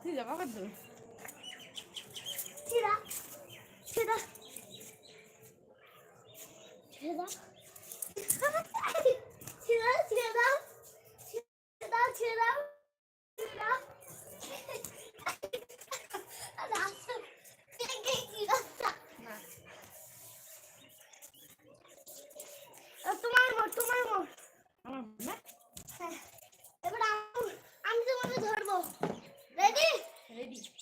তুই জামা কাট দু ছেড়া ছেড়া। ছেড়া। Baby.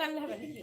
টানলে হবে নাকি?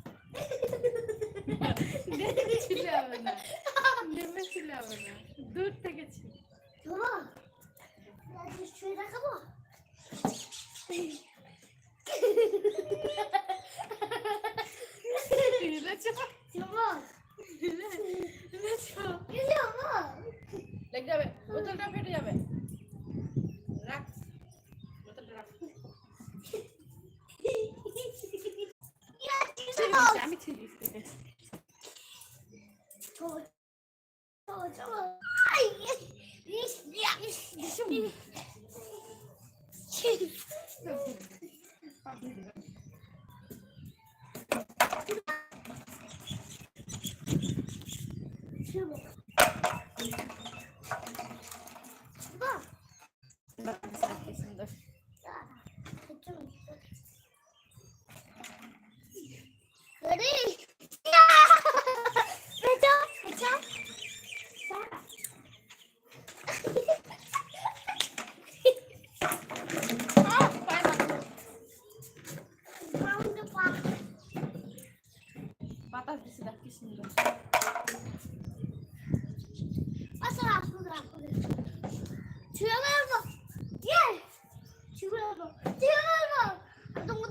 ছিল। না নেমে ছিল হবে না দূর থেকে ছিল দেখাবো লেগে যাবে বোতলটা ফেটে যাবে রাখ আমি ছিলি Ready?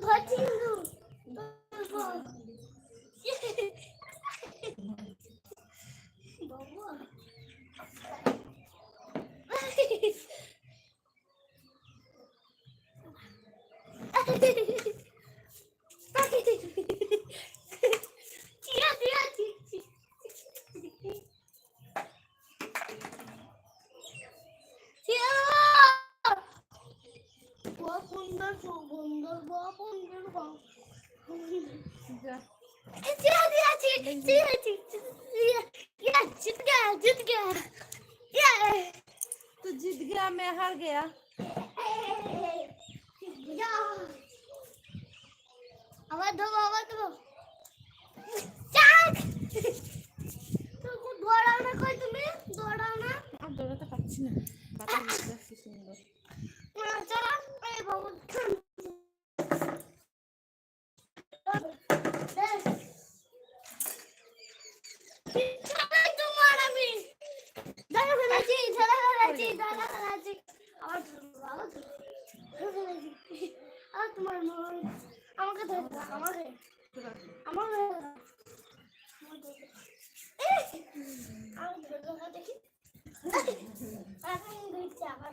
ধরছি Julia. আবার ধোবো আবার ধোবো চাক দৌড়াও না কই তুমি দৌড়াও না দৌড়াতে পারছি না বাতাস সুন্দর চলো এই বাবু দেখি? আবার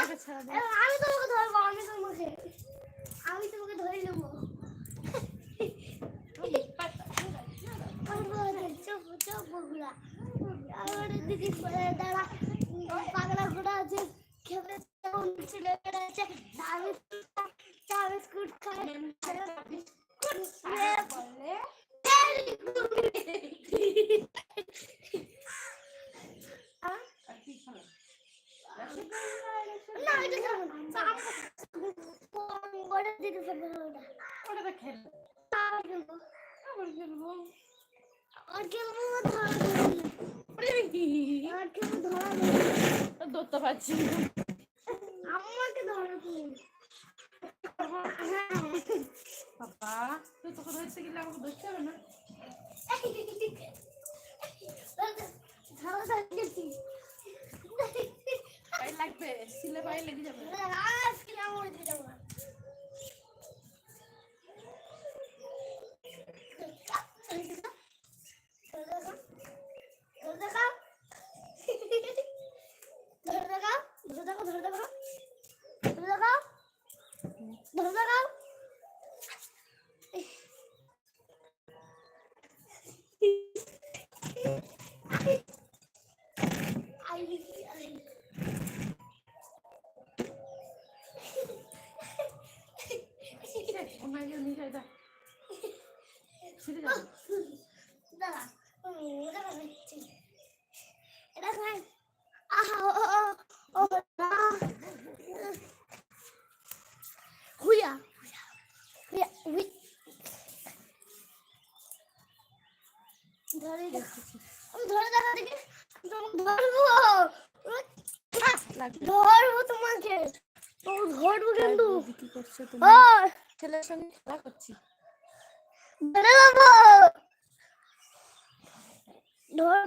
哎呀俺们都有个头发俺们都没黑。ধরতে পারছি আমাকে ধরো বাবা তুই তোকে ধরতে গেলে আমাকে ধরতে হবে না। লাগবে সিলে পায়ে লেগে যাবে। আর সিলে আমার যাবে। না ধরে দেখছি আমি ধরে দেখা দেখি ধরবো। ধরবো তোমাকে। ধরবো কিন্তু। কি করছ ধর